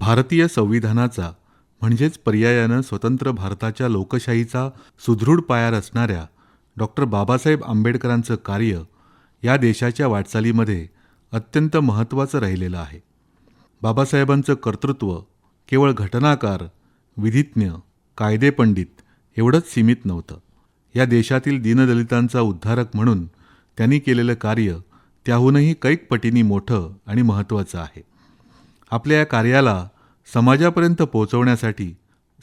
भारतीय संविधानाचा म्हणजेच पर्यायानं स्वतंत्र भारताच्या लोकशाहीचा सुदृढ पाया रचणाऱ्या डॉक्टर बाबासाहेब आंबेडकरांचं कार्य या देशाच्या वाटचालीमध्ये अत्यंत महत्त्वाचं राहिलेलं आहे. बाबासाहेबांचं कर्तृत्व केवळ घटनाकार विधिज्ञ कायदेपंडित एवढंच सीमित नव्हतं. या देशातील दीनदलितांचा उद्धारक म्हणून त्यांनी केलेलं कार्य त्याहूनही कैक पटींनी मोठं आणि महत्त्वाचं आहे. आपल्या या कार्याला समाजापर्यंत पोहोचवण्यासाठी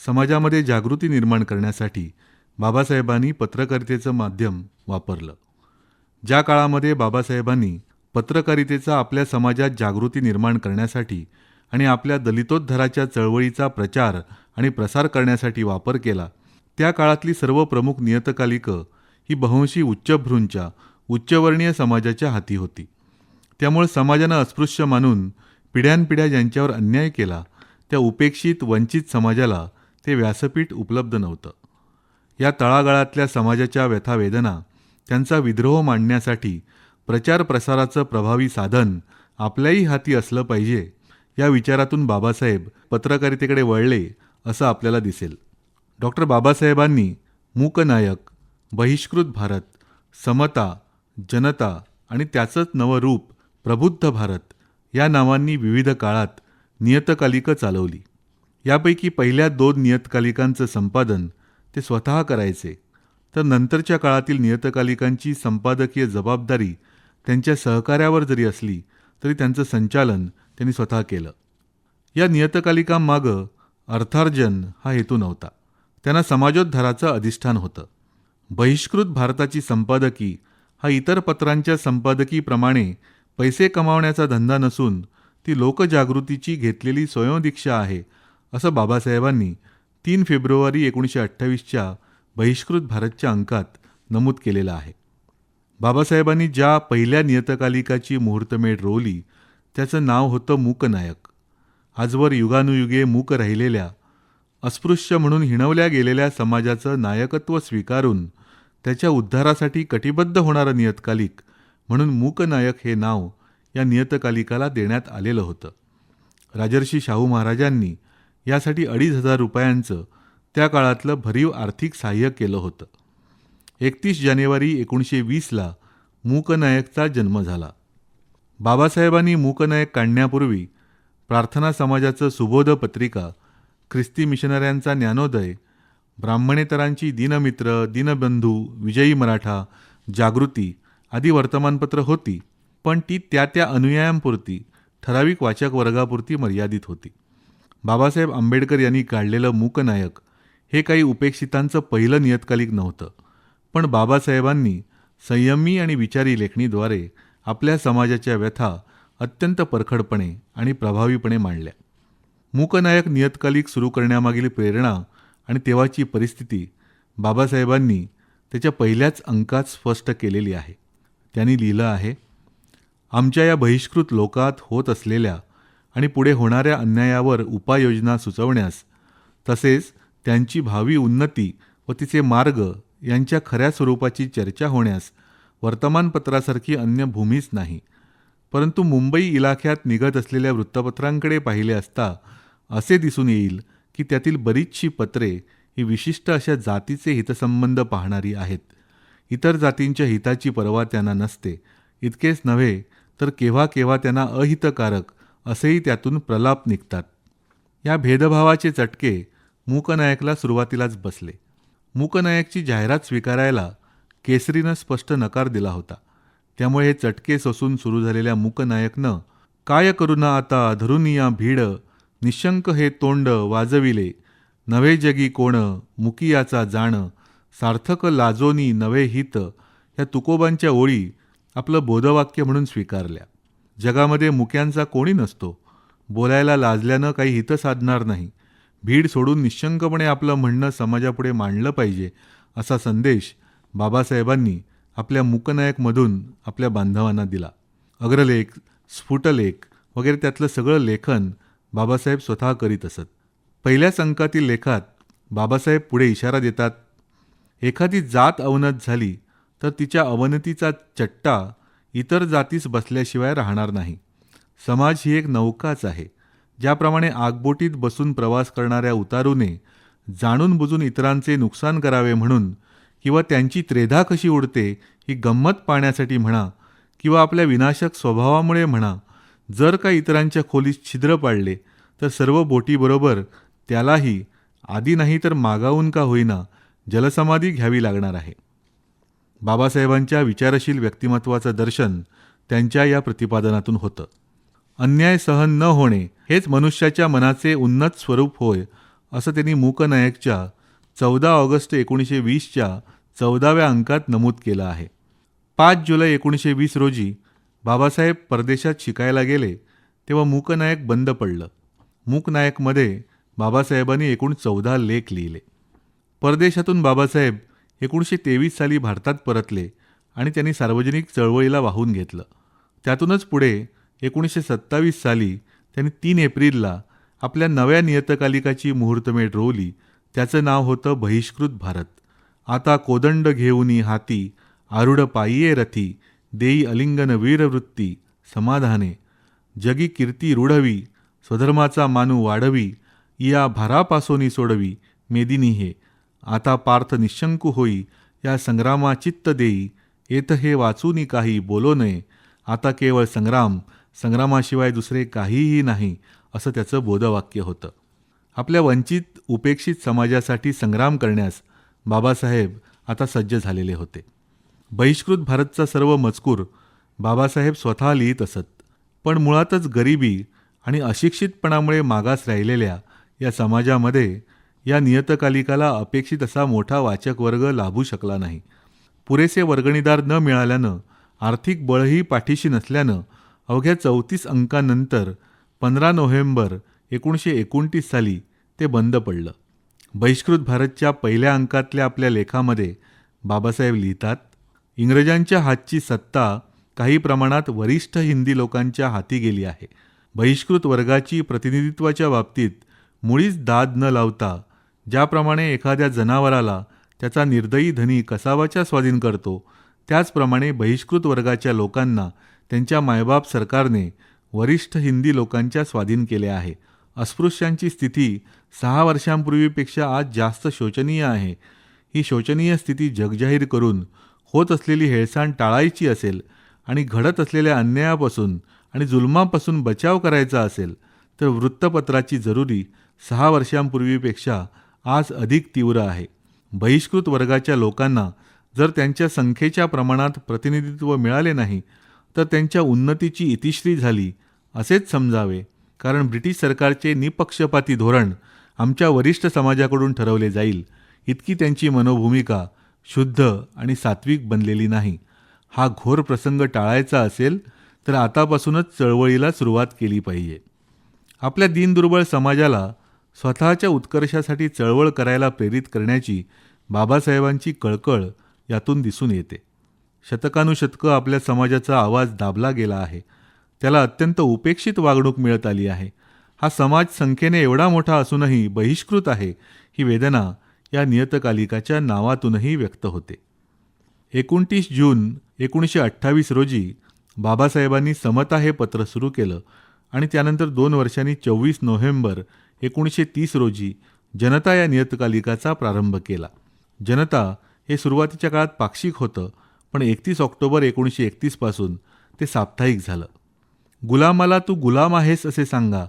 समाजामध्ये जागृती निर्माण करण्यासाठी बाबासाहेबांनी पत्रकारितेचं माध्यम वापरलं. ज्या काळामध्ये बाबासाहेबांनी पत्रकारितेचा आपल्या समाजात जागृती निर्माण करण्यासाठी आणि आपल्या दलितोद्धाराच्या चळवळीचा प्रचार आणि प्रसार करण्यासाठी वापर केला त्या काळातली सर्व प्रमुख नियतकालिकं ही बहंशी उच्चभ्रूंच्या उच्चवर्णीय समाजाच्या हाती होती. त्यामुळे समाजानं अस्पृश्य मानून पिढ्यानपिढ्या ज्यांच्यावर अन्याय केला त्या उपेक्षित वंचित समाजाला ते व्यासपीठ उपलब्ध नव्हतं. या तळागाळातल्या समाजाच्या व्यथावेदना त्यांचा विद्रोह मांडण्यासाठी प्रचार प्रसाराचं प्रभावी साधन आपल्याही हाती असलं पाहिजे या विचारातून बाबासाहेब पत्रकारितेकडे वळले असं आपल्याला दिसेल. डॉक्टर बाबासाहेबांनी मूकनायक बहिष्कृत भारत समता जनता आणि त्याचंच नवं रूप प्रबुद्ध भारत या नावांनी विविध काळात नियतकालिकं चालवली. यापैकी पहिल्या दोन नियतकालिकांचं संपादन ते स्वतः करायचे. तर नंतरच्या काळातील नियतकालिकांची संपादकीय जबाबदारी त्यांच्या सहकार्यावर जरी असली तरी त्यांचं संचालन त्यांनी स्वतः केलं. या नियतकालिकांमागं अर्थार्जन हा हेतू नव्हता. त्यांना समाजोद्धाराचं अधिष्ठान होतं. बहिष्कृत भारताची संपादकी हा इतर पत्रांच्या संपादकीप्रमाणे पैसे कमावण्याचा धंदा नसून ती लोकजागृतीची घेतलेली स्वयंदीक्षा आहे असं बाबासाहेबांनी तीन फेब्रुवारी एकोणीसशे अठ्ठावीसच्या बहिष्कृत भारतच्या अंकात नमूद केलेलं आहे. बाबासाहेबांनी ज्या पहिल्या नियतकालिकाची मुहूर्तमेढ रोवली त्याचं नाव होतं मूकनायक. आजवर युगानुयुगे मूक राहिलेल्या अस्पृश्य म्हणून हिणवल्या गेलेल्या समाजाचं नायकत्व स्वीकारून त्याच्या उद्धारासाठी कटिबद्ध होणारं नियतकालिक म्हणून मूकनायक हे नाव या नियतकालिकाला देण्यात आलेलं होतं. राजर्षी शाहू महाराजांनी यासाठी अडीच हजार रुपयांचं त्या काळातलं भरीव आर्थिक सहाय्य केलं होतं. एकतीस जानेवारी एकोणीसशे वीसला मूकनायकचा जन्म झाला. बाबासाहेबांनी मूकनायक काढण्यापूर्वी प्रार्थना समाजाचं सुबोध पत्रिका ख्रिस्ती मिशनऱ्यांचा ज्ञानोदय ब्राह्मणेतरांची दिनमित्र दिनबंधू विजयी मराठा जागृती आदी वर्तमानपत्र होती. पण ती त्या त्या अनुयायांपुरती ठराविक वाचक वर्गापुरती मर्यादित होती. बाबासाहेब आंबेडकर यांनी काढलेलं मूकनायक हे काही उपेक्षितांचं पहिलं नियतकालिक नव्हतं पण बाबासाहेबांनी संयमी आणि विचारी लेखणीद्वारे आपल्या समाजाच्या व्यथा अत्यंत परखडपणे आणि प्रभावीपणे मांडल्या. मूकनायक नियतकालिक सुरू करण्यामागील प्रेरणा आणि तेव्हाची परिस्थिती बाबासाहेबांनी त्याच्या पहिल्याच अंकात स्पष्ट केलेली आहे. त्यांनी लिहिलं आहे आमच्या या बहिष्कृत लोकात होत असलेल्या आणि पुढे होणाऱ्या अन्यायावर उपाययोजना सुचवण्यास तसेच त्यांची भावी उन्नती व तिचे मार्ग यांच्या खऱ्या स्वरूपाची चर्चा होण्यास वर्तमानपत्रासारखी अन्य भूमीच नाही. परंतु मुंबई इलाख्यात निघत असलेल्या वृत्तपत्रांकडे पाहिले असता असे दिसून येईल की त्यातील बरीचशी पत्रे ही विशिष्ट अशा जातीचे हितसंबंध पाहणारी आहेत. इतर जातींच्या हिताची पर्वा त्यांना नसते. इतकेच नव्हे तर केव्हा केव्हा त्यांना अहितकारक असेही त्यातून प्रलाप निघतात. या भेदभावाचे चटके मूकनायकला सुरुवातीलाच बसले. मूकनायकची जाहिरात स्वीकारायला केसरीनं स्पष्ट नकार दिला होता. त्यामुळे हे चटके सोसून सुरू झालेल्या मूकनायकनं काय करुना आता धरुनिया भीड निशंक हे तोंड वाजविले नवे जगी कोण मुकियाचा जाण सार्थक लाजोनी नवे हित या तुकोबांच्या ओळी आपलं बोधवाक्य म्हणून स्वीकारल्या. जगामध्ये मुक्यांचा कोणी नसतो. बोलायला लाजल्यानं काही हित साधणार नाही. भीड सोडून निशंकपणे आपलं म्हणणं समाजापुढे मांडलं पाहिजे असा संदेश बाबासाहेबांनी आपल्या मूकनायकमधून आपल्या बांधवांना दिला. अग्रलेख स्फुटलेख वगैरे त्यातलं सगळं लेखन बाबासाहेब स्वतः करीत असत. पहिल्या संकातील लेखात बाबासाहेब पुढे इशारा देतात एखादी जात अवनत झाली तर तिच्या अवनतीचा चट्टा इतर जातीस बसल्याशिवाय राहणार नाही. समाज ही एक नौकाच आहे ज्याप्रमाणे आगबोटीत बसून प्रवास करणाऱ्या उतारूने जाणून बुजून इतरांचे नुकसान करावे म्हणून किंवा त्यांची त्रेधा कशी उडते ही गंमत पाहण्यासाठी म्हणा किंवा आपल्या विनाशक स्वभावामुळे म्हणा जर का इतरांच्या खोलीत छिद्र पाडले तर सर्व बोटीबरोबर त्यालाही आधी नाही तर मागावून का होईना जलसमाधी घ्यावी लागणार आहे. बाबासाहेबांच्या विचारशील व्यक्तिमत्वाचं दर्शन त्यांच्या या प्रतिपादनातून होतं. अन्याय सहन न होणे हेच मनुष्याच्या मनाचे उन्नत स्वरूप होय असं त्यांनी मूकनायकच्या चौदा ऑगस्ट एकोणीसशे वीसच्या चौदाव्या अंकात नमूद केलं आहे. पाच जुलै एकोणीसशे वीस रोजी बाबासाहेब परदेशात शिकायला गेले तेव्हा मूकनायक बंद पडलं. मूकनायकमध्ये बाबासाहेबांनी एकूण चौदा लेख लिहिले. परदेशातून बाबासाहेब एकोणीसशे तेवीस साली भारतात परतले आणि त्यांनी सार्वजनिक चळवळीला वाहून घेतलं. त्यातूनच पुढे एकोणीसशे सत्तावीस साली त्यांनी तीन एप्रिलला आपल्या नव्या नियतकालिकाची मुहूर्तमेढ रोवली. त्याचं नाव होतं बहिष्कृत भारत. आता कोदंड घेऊनी हाती आरुढ पायीये रथी देई अलिंगन वीरवृत्ती समाधाने. जगी कीर्ती रुढवी स्वधर्माचा मानू वाढवी या भारापासोनी सोडवी मेदिनी हे आता पार्थ निशंकू होई या संग्रामा चित्त देई येत हे वाचूनी काही बोलो नये. आता केवळ संग्राम संग्रामाशिवाय दुसरे काहीही नाही असं त्याचं बोधवाक्य होतं. आपल्या वंचित उपेक्षित समाजासाठी संग्राम करण्यास बाबासाहेब आता सज्ज झालेले होते. बहिष्कृत भारतचा सर्व मजकूर बाबासाहेब स्वतः लिहित असत. पण मुळातच गरिबी आणि अशिक्षितपणामुळे मागास राहिलेल्या या समाजामध्ये या नियतकालिकाला अपेक्षित असा मोठा वाचक वर्ग लाभू शकला नाही. पुरेसे वर्गणीदार न मिळाल्यानं आर्थिक बळही पाठीशी नसल्यानं अवघ्या चौतीस अंकानंतर पंधरा नोव्हेंबर एकोणीसशे एकोणतीस साली ते बंद पडलं. बहिष्कृत भारतच्या पहिल्या अंकातल्या आपल्या लेखामध्ये बाबासाहेब लिहितात इंग्रजांच्या हातची सत्ता काही प्रमाणात वरिष्ठ हिंदी लोकांच्या हाती गेली आहे. बहिष्कृत वर्गाची प्रतिनिधित्वाच्या बाबतीत मुळीच दाद न लावता ज्याप्रमाणे एखाद्या जनावराला त्याचा निर्दयी धनी कसावाच्या स्वाधीन करतो त्याचप्रमाणे बहिष्कृत वर्गाच्या लोकांना त्यांच्या मायबाप सरकारने वरिष्ठ हिंदी लोकांच्या स्वाधीन केले आहे. अस्पृश्यांची स्थिती सहा वर्षांपूर्वीपेक्षा आज जास्त शोचनीय आहे. ही शोचनीय स्थिती जगजाहीर करून होत असलेली हेळसांड टाळायची असेल आणि घडत असलेल्या अन्यायापासून आणि जुलमापासून बचाव करायचा असेल तर वृत्तपत्राची जरुरी सहा वर्षांपूर्वीपेक्षा आज अधिक तीव्र आहे. बहिष्कृत वर्गाच्या लोकांना जर त्यांच्या संख्येच्या प्रमाणात प्रतिनिधित्व मिळाले नाही तर त्यांच्या उन्नतीची इतिश्री झाली असेच समजावे. कारण ब्रिटिश सरकारचे निपक्षपाती धोरण आमच्या वरिष्ठ समाजाकडून ठरवले जाईल. इतकी त्यांची मनोभूमिका शुद्ध आणि सात्विक बनलेली नाही. हा घोर प्रसंग टाळायचा असेल तर आतापासूनच चळवळीला सुरुवात केली पाहिजे. आपल्या दिनदुर्बळ समाजाला स्वतःच्या उत्कर्षासाठी चळवळ करायला प्रेरित करण्याची बाबासाहेबांची कळकळ यातून दिसून येते. शतकानुशतकं आपल्या समाजाचा आवाज दाबला गेला आहे. त्याला अत्यंत उपेक्षित वागणूक मिळत आली आहे. हा समाज संख्येने एवढा मोठा असूनही बहिष्कृत आहे ही वेदना या नियतकालिकाच्या नावातूनही व्यक्त होते. एकोणतीस जून एकोणीसशे अठ्ठावीस रोजी बाबासाहेबांनी समता हे पत्र सुरू केलं आणि त्यानंतर दोन वर्षांनी चोवीस नोव्हेंबर एकोणीसशे तीस रोजी जनता या नियतकालिकाचा प्रारंभ केला. जनता हे सुरुवातीच्या काळात पाक्षिक होतं पण एकतीस ऑक्टोबर एकोणीसशे एकतीसपासून ते साप्ताहिक झालं. गुलामाला तू गुलाम आहेस असे सांगा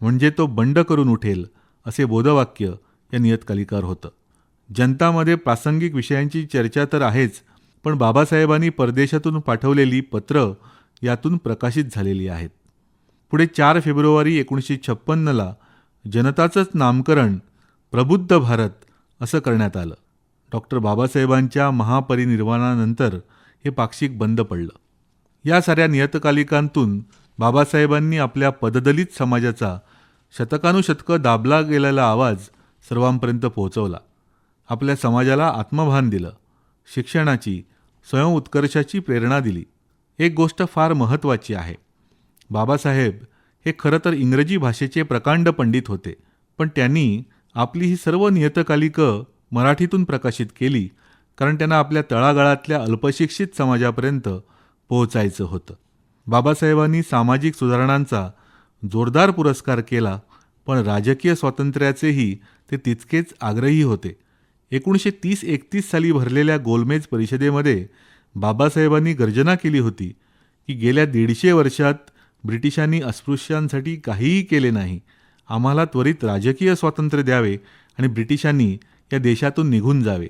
म्हणजे तो बंड करून उठेल असे बोधवाक्य या नियतकालिकावर होतं. जनतामध्ये प्रासंगिक विषयांची चर्चा तर आहेच पण बाबासाहेबांनी परदेशातून पाठवलेली पत्र यातून प्रकाशित झालेली आहेत. पुढे चार फेब्रुवारी एकोणीसशे छप्पन्नला जनताचंच नामकरण प्रबुद्ध भारत असं करण्यात आलं. डॉक्टर बाबासाहेबांच्या महापरिनिर्वाणानंतर हे पाक्षिक बंद पडलं. या साऱ्या नियतकालिकांतून बाबासाहेबांनी आपल्या पददलित समाजाचा शतकानुशतकं दाबला गेलेला आवाज सर्वांपर्यंत पोहोचवला. आपल्या समाजाला आत्मभान दिलं. शिक्षणाची स्वयंउत्कर्षाची प्रेरणा दिली. एक गोष्ट फार महत्त्वाची आहे. बाबासाहेब हे खरं तर इंग्रजी भाषेचे प्रकांड पंडित होते पण त्यांनी आपली ही सर्व नियतकालिकं मराठीतून प्रकाशित केली कारण त्यांना आपल्या तळागाळातल्या अल्पशिक्षित समाजापर्यंत पोहोचायचं होतं. बाबासाहेबांनी सामाजिक सुधारणांचा जोरदार पुरस्कार केला पण राजकीय स्वातंत्र्याचेही ते तितकेच आग्रही होते. एकोणीसशे तीस एकतीस साली भरलेल्या गोलमेज परिषदेमध्ये बाबासाहेबांनी गर्जना केली होती की गेल्या दीडशे वर्षात ब्रिटिशांनी अस्पृश्यांसाठी काहीही केले नाही. आम्हाला त्वरित राजकीय स्वातंत्र्य द्यावे आणि ब्रिटिशांनी या देशातून निघून जावे.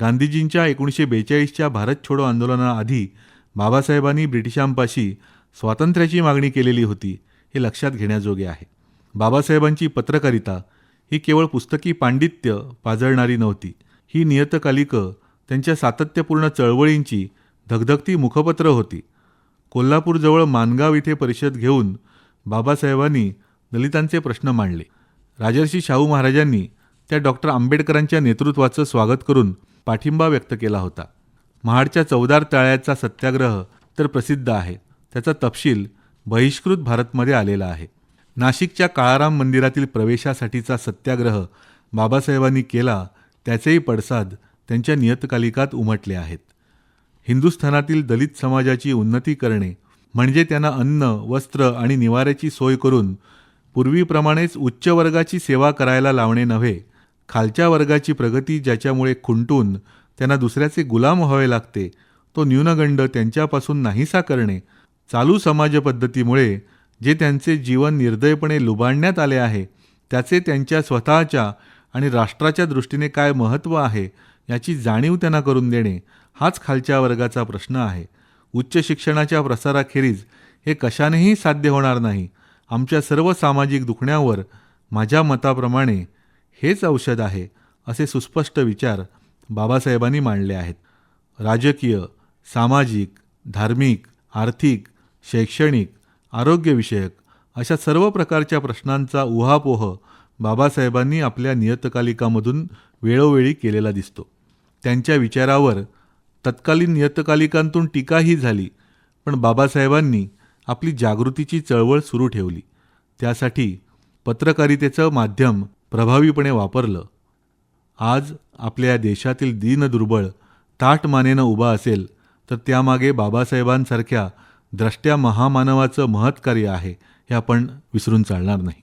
गांधीजींच्या एकोणीसशे बेचाळीसच्या भारत छोडो आंदोलनाआधी बाबासाहेबांनी ब्रिटिशांपाशी स्वातंत्र्याची मागणी केलेली होती हे लक्षात घेण्याजोगे आहे. बाबासाहेबांची पत्रकारिता ही केवळ पुस्तकी पांडित्य पाजळणारी नव्हती. ही नियतकालिकं त्यांच्या सातत्यपूर्ण चळवळींची धगधगती मुखपत्र होती. कोल्हापूरजवळ मानगाव इथे परिषद घेऊन बाबासाहेबांनी दलितांचे प्रश्न मांडले. राजर्षी शाहू महाराजांनी त्या डॉक्टर आंबेडकरांच्या नेतृत्वाचं स्वागत करून पाठिंबा व्यक्त केला होता. महाडच्या चौदार तळ्याचा सत्याग्रह तर प्रसिद्ध आहे. त्याचा तपशील बहिष्कृत भारतमध्ये आलेला आहे. नाशिकच्या काळाराम मंदिरातील प्रवेशासाठीचा सत्याग्रह बाबासाहेबांनी केला त्याचेही पडसाद त्यांच्या नियतकालिकात उमटले आहेत. हिंदुस्थानातील दलित समाजाची उन्नती करणे म्हणजे त्यांना अन्न वस्त्र आणि निवाऱ्याची सोय करून पूर्वीप्रमाणेच उच्च वर्गाची सेवा करायला लावणे नव्हे खालच्या वर्गाची प्रगती ज्याच्यामुळे खुंटून त्यांना दुसऱ्याचे गुलाम व्हावे लागते तो न्यूनगंड त्यांच्यापासून नाहीसा करणे चालू समाजपद्धतीमुळे जे त्यांचे जीवन निर्दयपणे लुबाडण्यात आले आहे त्याचे त्यांच्या स्वतःच्या आणि राष्ट्राच्या दृष्टीने काय महत्त्व आहे याची जाणीव त्यांना करून देणे हाच खालच्या वर्गाचा प्रश्न आहे. उच्च शिक्षणाच्या प्रसाराखेरीज हे कशानेही साध्य होणार नाही. आमच्या सर्व सामाजिक दुखण्यावर माझ्या मताप्रमाणे हेच औषध आहे असे सुस्पष्ट विचार बाबासाहेबांनी मांडले आहेत. राजकीय सामाजिक धार्मिक आर्थिक शैक्षणिक आरोग्यविषयक अशा सर्व प्रकारच्या प्रश्नांचा उहापोह बाबासाहेबांनी आपल्या नियतकालिकामधून वेळोवेळी केलेला दिसतो. त्यांच्या विचारावर तत्कालीन नियतकालिकांतून टीकाही झाली पण बाबासाहेबांनी आपली जागृतीची चळवळ सुरू ठेवली. त्यासाठी पत्रकारितेचं माध्यम प्रभावीपणे वापरलं. आज आपल्या देशातील दीनदुर्बळ ताट मानेनं उभा असेल तर त्यामागे बाबासाहेबांसारख्या द्रष्ट्या महामानवाचं महत्कार्य आहे हे आपण विसरून चालणार नाही.